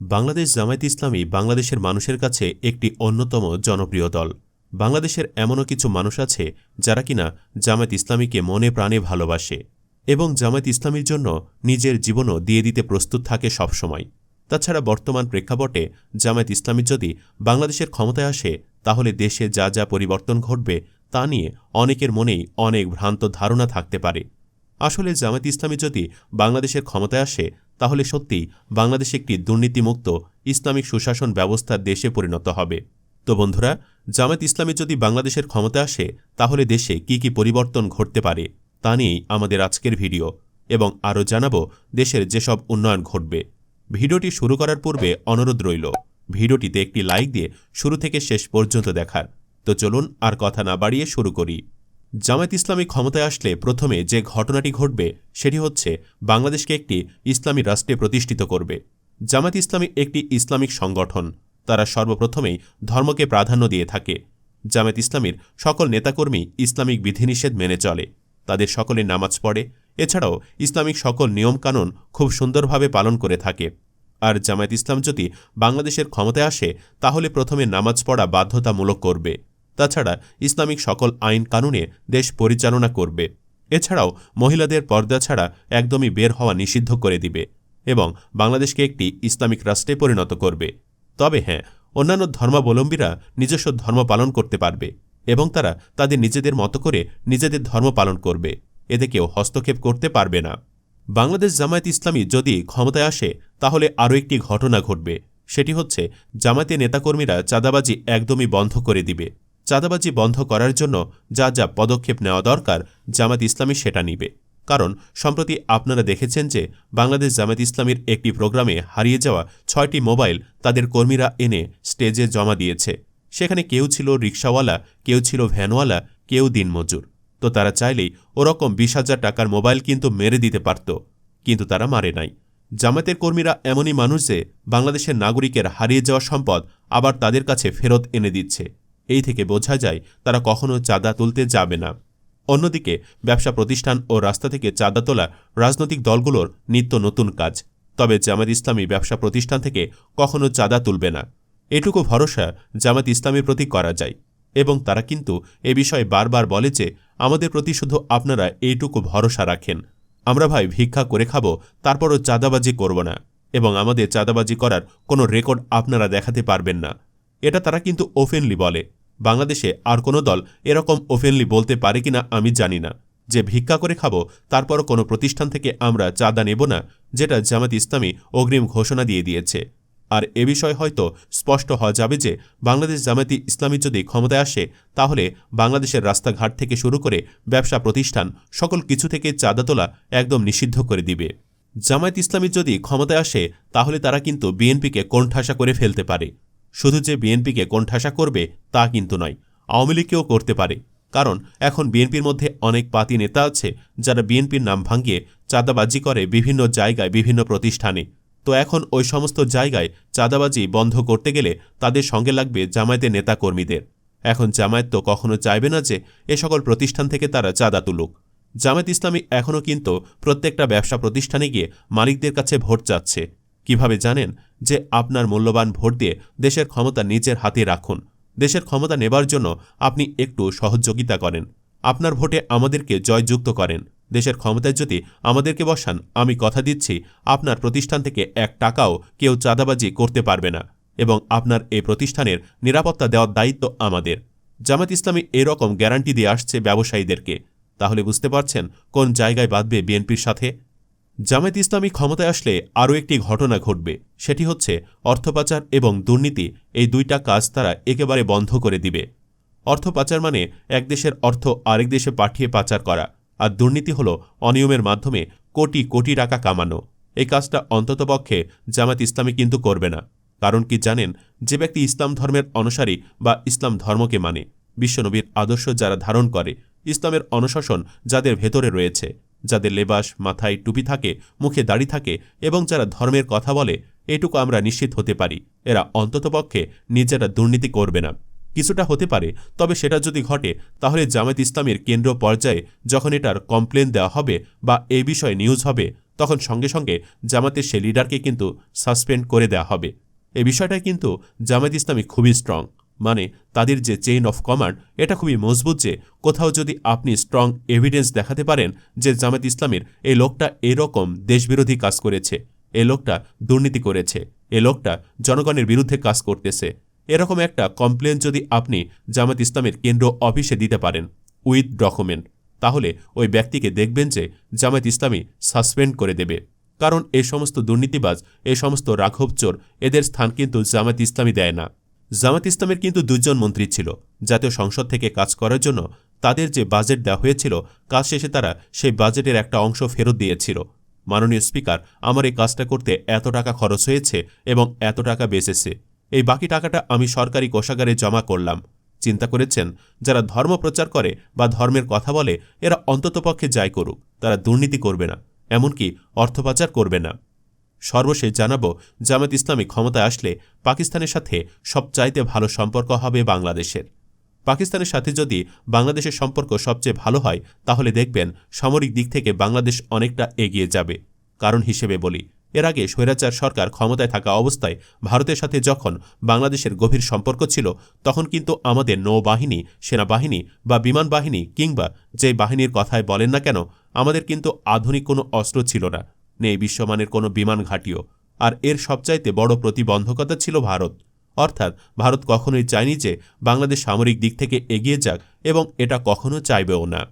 বাংলাদেশ জামায়াত ইসলামী বাংলাদেশের মানুষের কাছে একটি অন্যতম জনপ্রিয় দল। বাংলাদেশের এমনও কিছু মানুষ আছে যারা কিনা জামায়াত ইসলামীকে মনে প্রাণে ভালোবাসে এবং জামায়াত ইসলামীর জন্য নিজের জীবনও দিয়ে দিতে প্রস্তুত থাকে সবসময়। তাছাড়া বর্তমান প্রেক্ষাপটে জামায়াত ইসলামী যদি বাংলাদেশের ক্ষমতায় আসে, তাহলে দেশে যা যা পরিবর্তন ঘটবে তা নিয়ে অনেকের মনেই অনেক ভ্রান্ত ধারণা থাকতে পারে। আসলে জামায়াত ইসলামী যদি বাংলাদেশের ক্ষমতায় আসে, তাহলে সত্যিই বাংলাদেশ একটি দুর্নীতিমুক্ত, ইসলামিক সুশাসন ব্যবস্থার দেশে পরিণত হবে। তো বন্ধুরা, জামায়াত ইসলামী যদি বাংলাদেশের ক্ষমতা আসে, তাহলে দেশে কি কি পরিবর্তন ঘটতে পারে, তা নিয়েই আমাদের আজকের ভিডিও এবং আরও জানাব দেশের যেসব উন্নয়ন ঘটবে। ভিডিওটি শুরু করার পূর্বে অনুরোধ রইল, ভিডিওটিতে একটি লাইক দিয়ে শুরু থেকে শেষ পর্যন্ত দেখার। তো চলুন আর কথা না বাড়িয়ে শুরু করি। জামায়াত ইসলামী ক্ষমতায় আসলে প্রথমে যে ঘটনাটি ঘটবে, সেটি হচ্ছে বাংলাদেশকে একটি ইসলামী রাষ্ট্রে প্রতিষ্ঠিত করবে। জামায়াত ইসলামী একটি ইসলামিক সংগঠন। তারা সর্বপ্রথমেই ধর্মকে প্রাধান্য দিয়ে থাকে। জামায়াত ইসলামীর সকল নেতাকর্মী ইসলামিক বিধিনিষেধ মেনে চলে। তাদের সকলে নামাজ পড়ে। এছাড়াও ইসলামিক সকল নিয়মকানুন খুব সুন্দরভাবে পালন করে থাকে। আর জামায়াত ইসলাম যদি বাংলাদেশের ক্ষমতায় আসে, তাহলে প্রথমে নামাজ পড়া বাধ্যতামূলক করবে। তাছাড়া ইসলামিক সকল আইন কানুনে দেশ পরিচালনা করবে। এছাড়াও মহিলাদের পর্দা ছাড়া একদমই বের হওয়া নিষিদ্ধ করে দিবে এবং বাংলাদেশকে একটি ইসলামিক রাষ্ট্রে পরিণত করবে। তবে হ্যাঁ অন্যান্য ধর্মাবলম্বীরা নিজস্ব ধর্ম পালন করতে পারবে এবং তারা তাদের নিজেদের মতো করে নিজেদের ধর্ম পালন করবে। এতে কেউ হস্তক্ষেপ করতে পারবে না। বাংলাদেশ জামায়াত ইসলামী যদি ক্ষমতায় আসে, তাহলে আরও একটি ঘটনা ঘটবে। সেটি হচ্ছে, জামায়াতে নেতাকর্মীরা চাঁদাবাজি একদমই বন্ধ করে দিবে। চাঁদাবাজি বন্ধ করার জন্য যা যা পদক্ষেপ নেওয়া দরকার, জামাত ইসলামী সেটা নিবে। কারণ, সম্প্রতি আপনারা দেখেছেন যে বাংলাদেশ জামাত ইসলামীর একটি প্রোগ্রামে হারিয়ে যাওয়া ছয়টি মোবাইল তাদের কর্মীরা এনে স্টেজে জমা দিয়েছে। সেখানে কেউ ছিল রিক্সাওয়ালা কেউ ছিল ভ্যানওয়ালা, কেউ দিনমজুর। তো তারা চাইলেই ওরকম বিশ হাজার টাকার মোবাইল কিন্তু মেরে দিতে পারত, কিন্তু তারা মারে নাই। জামাতের কর্মীরা এমনই মানুষ যে বাংলাদেশের নাগরিকের হারিয়ে যাওয়া সম্পদ আবার তাদের কাছে ফেরত এনে দিচ্ছে। এই থেকে বোঝা যায় তারা কখনো চাঁদা তুলতে যাবে না। অন্যদিকে, ব্যবসা প্রতিষ্ঠান ও রাস্তা থেকে চাঁদা তোলা রাজনৈতিক দলগুলোর নিত্য নতুন কাজ। তবে জামাত ইসলামী ব্যবসা প্রতিষ্ঠান থেকে কখনো চাঁদা তুলবে না। এটুকু ভরসা জামাত ইসলামের প্রতি করা যায়। এবং তারা কিন্তু এ বিষয়ে বারবার বলে যে, আমাদের প্রতি শুধু আপনারা এইটুকু ভরসা রাখেন। আমরা ভাই ভিক্ষা করে খাব, তারপরও চাঁদাবাজি করব না। এবং আমাদের চাঁদাবাজি করার কোনো রেকর্ড আপনারা দেখাতে পারবেন না। এটা তারা কিন্তু ওপেনলি বলে। বাংলাদেশে আর কোনো দল এরকম ওপেনলি বলতে পারে কিনা আমি জানি না। যে ভিক্ষা করে খাব, তারপরও কোনো প্রতিষ্ঠান থেকে আমরা চাঁদা নেব না, যেটা জামাত ইসলামী অগ্রিম ঘোষণা দিয়ে দিয়েছে। আর এ বিষয় হয়তো স্পষ্ট হওয়া যাবে যে, বাংলাদেশ জামায়াতি ইসলামী যদি ক্ষমতায় আসে, তাহলে বাংলাদেশের রাস্তাঘাট থেকে শুরু করে ব্যবসা প্রতিষ্ঠান, সকল কিছু থেকে চাঁদা তোলা একদম নিষিদ্ধ করে দিবে। জামায়াত ইসলামী যদি ক্ষমতায় আসে, তাহলে তারা কিন্তু বিএনপিকে কোণঠাসা করে ফেলতে পারে। শুধু যে বিএনপিকে কোণঠাসা করবে তা কিন্তু নয়, আওয়ামী লীগকেও করতে পারে। কারণ এখন বিএনপির মধ্যে অনেক পাতি নেতা আছে যারা বিএনপির নাম ভাঙিয়ে চাঁদাবাজি করে বিভিন্ন জায়গায়, বিভিন্ন প্রতিষ্ঠানে। তো এখন ওই সমস্ত জায়গায় চাঁদাবাজি বন্ধ করতে গেলে তাদের সঙ্গে লাগবে জামায়াতের নেতাকর্মীদের। এখন জামায়াত তো কখনো চাইবে না যে এ সকল প্রতিষ্ঠান থেকে তারা চাঁদা তুলুক। জামায়াত ইসলামী এখনও কিন্তু প্রত্যেকটা ব্যবসা প্রতিষ্ঠানে গিয়ে মালিকদের কাছে ভোট চাচ্ছে। কীভাবে জানেন? যে আপনার মূল্যবান ভোট দিয়ে দেশের ক্ষমতা নিজের হাতে রাখুন। দেশের ক্ষমতা নেবার জন্য আপনি একটু সহযোগিতা করেন। আপনার ভোটে আমাদেরকে জয়যুক্ত করেন। দেশের ক্ষমতায় যদি আমাদেরকে বসান, আমি কথা দিচ্ছি, আপনার প্রতিষ্ঠান থেকে এক টাকাও কেউ চাঁদাবাজি করতে পারবে না এবং আপনার এই প্রতিষ্ঠানের নিরাপত্তা দেওয়ার দায়িত্ব আমাদের। জামাত ইসলামী এরকম গ্যারান্টি দিয়ে আসছে ব্যবসায়ীদেরকে। তাহলে বুঝতে পারছেন কোন জায়গায় বাঁধবে বিএনপির সাথে? জামায়াত ইসলামী ক্ষমতায় আসলে আরও একটি ঘটনা ঘটবে। সেটি হচ্ছে অর্থপাচার এবং দুর্নীতি। এই দুইটা কাজ তারা একেবারে বন্ধ করে দিবে। অর্থ পাচার মানে এক দেশের অর্থ আরেক দেশে পাঠিয়ে পাচার করা। আর দুর্নীতি হল অনিয়মের মাধ্যমে কোটি কোটি টাকা কামানো। এই কাজটা অন্ততপক্ষে জামাত ইসলামী কিন্তু করবে না। কারণ কি জানেন, যে ব্যক্তি ইসলাম ধর্মের অনুসারী বা ইসলাম ধর্মকে মানে বিশ্বনবীর আদর্শ যারা ধারণ করে, ইসলামের অনুশাসন যাদের ভেতরে রয়েছে। যাদের লেবাস, মাথায় টুপি থাকে, মুখে দাড়ি থাকে এবং যারা ধর্মের কথা বলে, এটুকু আমরা নিশ্চিত হতে পারি। এরা অন্ততপক্ষে নিজেরা দুর্নীতি করবে না। কিছুটা হতে পারে, তবে সেটা যদি ঘটে, তাহলে জামায়াত ইসলামের কেন্দ্র পর্যায়ে যখন এটার কমপ্লেন দেওয়া হবে বা এ বিষয়ে নিউজ হবে, তখন সঙ্গে সঙ্গে জামাতের সে লিডারকে কিন্তু সাসপেন্ড করে দেওয়া হবে। এ বিষয়টা কিন্তু জামাত ইসলামী খুবই স্ট্রং মানে তাদের যে চেইন অফ কমান্ড এটা খুবই মজবুত যে কোথাও যদি আপনি স্ট্রং এভিডেন্স দেখাতে পারেন যে জামাত ইসলামের এই লোকটা এরকম দেশবিরোধী কাজ করেছে এ লোকটা দুর্নীতি করেছে এ লোকটা জনগণের বিরুদ্ধে কাজ করতেছে। এরকম একটা কমপ্লেন যদি আপনি জামাত ইসলামের কেন্দ্র অফিসে দিতে পারেন উইথ ডকুমেন্ট তাহলে ওই ব্যক্তিকে দেখবেন যে জামাত ইসলামী সাসপেন্ড করে দেবে। কারণ এ সমস্ত দুর্নীতিবাজ এ সমস্ত রাঘব চোর এদের স্থান কিন্তু জামাত ইসলামী দেয় না। জামাত ইসলামের কিন্তু দুজন মন্ত্রী ছিল, জাতীয় সংসদ থেকে কাজ করার জন্য তাদের যে বাজেট দেওয়া হয়েছিল, কাজ শেষে তারা সেই বাজেটের একটা অংশ ফেরত দিয়েছিল। মাননীয় স্পিকার, আমার এই কাজটা করতে এত টাকা খরচ হয়েছে এবং এত টাকা বেঁচেছে। এই বাকি টাকাটা আমি সরকারি কোষাগারে জমা করলাম। চিন্তা করেছেন, যারা ধর্ম প্রচার করে বা ধর্মের কথা বলে, এরা অন্ততপক্ষে যাই করুক, তারা দুর্নীতি করবে না, এমনকি অর্থ পাচার করবে না। সর্বশেষ জানাব, জামাত ইসলামী ক্ষমতায় আসলে পাকিস্তানের সাথে সবচাইতে ভালো সম্পর্ক হবে বাংলাদেশের। পাকিস্তানের সাথে যদি বাংলাদেশের সম্পর্ক সবচেয়ে ভালো হয়, তাহলে দেখবেন সামরিক দিক থেকে বাংলাদেশ অনেকটা এগিয়ে যাবে। কারণ হিসেবে বলি, এর আগে স্বৈরাচার সরকার ক্ষমতায় থাকা অবস্থায় ভারতের সাথে যখন বাংলাদেশের গভীর সম্পর্ক ছিল, তখন কিন্তু আমাদের নৌবাহিনী, সেনাবাহিনী বা বিমান বাহিনী কিংবা যে বাহিনীর কথায় বলেন না কেন, আমাদের কিন্তু আধুনিক কোনো অস্ত্র ছিল না। নেই বিশ্বমানের কোনো বিমান ঘাঁটিও। আর এর সবচাইতে বড় প্রতিবন্ধকতা ছিল ভারত। অর্থাৎ ভারত কখনোই চায়নি যে বাংলাদেশ সামরিক দিক থেকে এগিয়ে যাক এবং এটা কখনো চাইবেও না।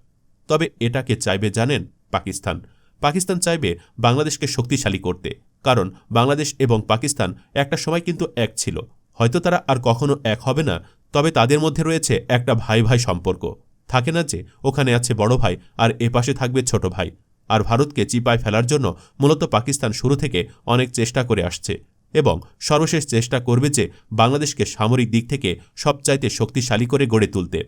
তবে এটাকে চাইবে জানেন পাকিস্তান। পাকিস্তান চাইবে বাংলাদেশকে শক্তিশালী করতে। কারণ বাংলাদেশ এবং পাকিস্তান একটা সময় কিন্তু এক ছিল। হয়তো তারা আর কখনো এক হবে না, তবে তাদের মধ্যে রয়েছে একটা ভাই ভাই সম্পর্ক। থাকে না যে ওখানে আছে বড় ভাই আর এপাশে থাকবে ছোট ভাই। আর ভারতকে চিপায় ফেলার জন্য মূলত পাকিস্তান শুরু থেকে অনেক চেষ্টা করে আসছে এবং সর্বশেষ চেষ্টা করবে যে বাংলাদেশকে সামরিক দিক থেকে সবচাইতে শক্তিশালী করে গড়ে তুলতে।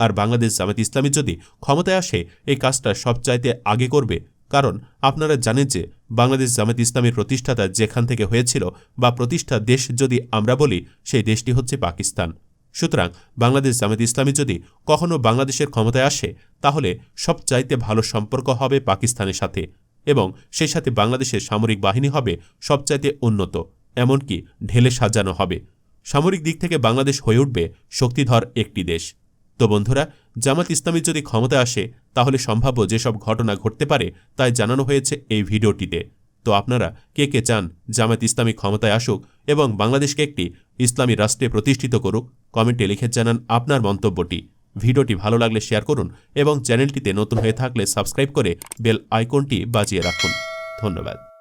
আর বাংলাদেশ জামাত ইসলামী যদি ক্ষমতায় আসে, এই কাজটা সবচাইতে আগে করবে। কারণ আপনারা জানেন যে বাংলাদেশ জামাত ইসলামের প্রতিষ্ঠাতা যেখান থেকে হয়েছিল বা প্রতিষ্ঠা দেশ যদি আমরা বলি, সেই দেশটি হচ্ছে পাকিস্তান। সুতরাং বাংলাদেশ জামাত ইসলামী যদি কখনো বাংলাদেশের ক্ষমতায় আসে, তাহলে সবচাইতে ভালো সম্পর্ক হবে পাকিস্তানের সাথে এবং সেই সাথে বাংলাদেশের সামরিক বাহিনী হবে সবচাইতে উন্নত, এমনকি ঢেলে সাজানো হবে। সামরিক দিক থেকে বাংলাদেশ হয়ে উঠবে শক্তিধর একটি দেশ। তো বন্ধুরা জামাত ইসলামী যদি ক্ষমতা আসে, তাহলে সম্ভাব্য যেসব ঘটনা ঘটতে পারে তাই জানানো হয়েছে এই ভিডিওটিতে। তো আপনারা কে কে চান জামাত ইসলামী ক্ষমতায় আসুক এবং বাংলাদেশকে একটি ইসলামী রাষ্ট্রে প্রতিষ্ঠিত করুক, কমেন্টে লিখে জানান আপনার মন্তব্যটি। ভিডিওটি ভালো লাগলে শেয়ার করুন এবং চ্যানেলটিতে নতুন হয়ে থাকলে সাবস্ক্রাইব করে বেল আইকনটি বাজিয়ে রাখুন। ধন্যবাদ।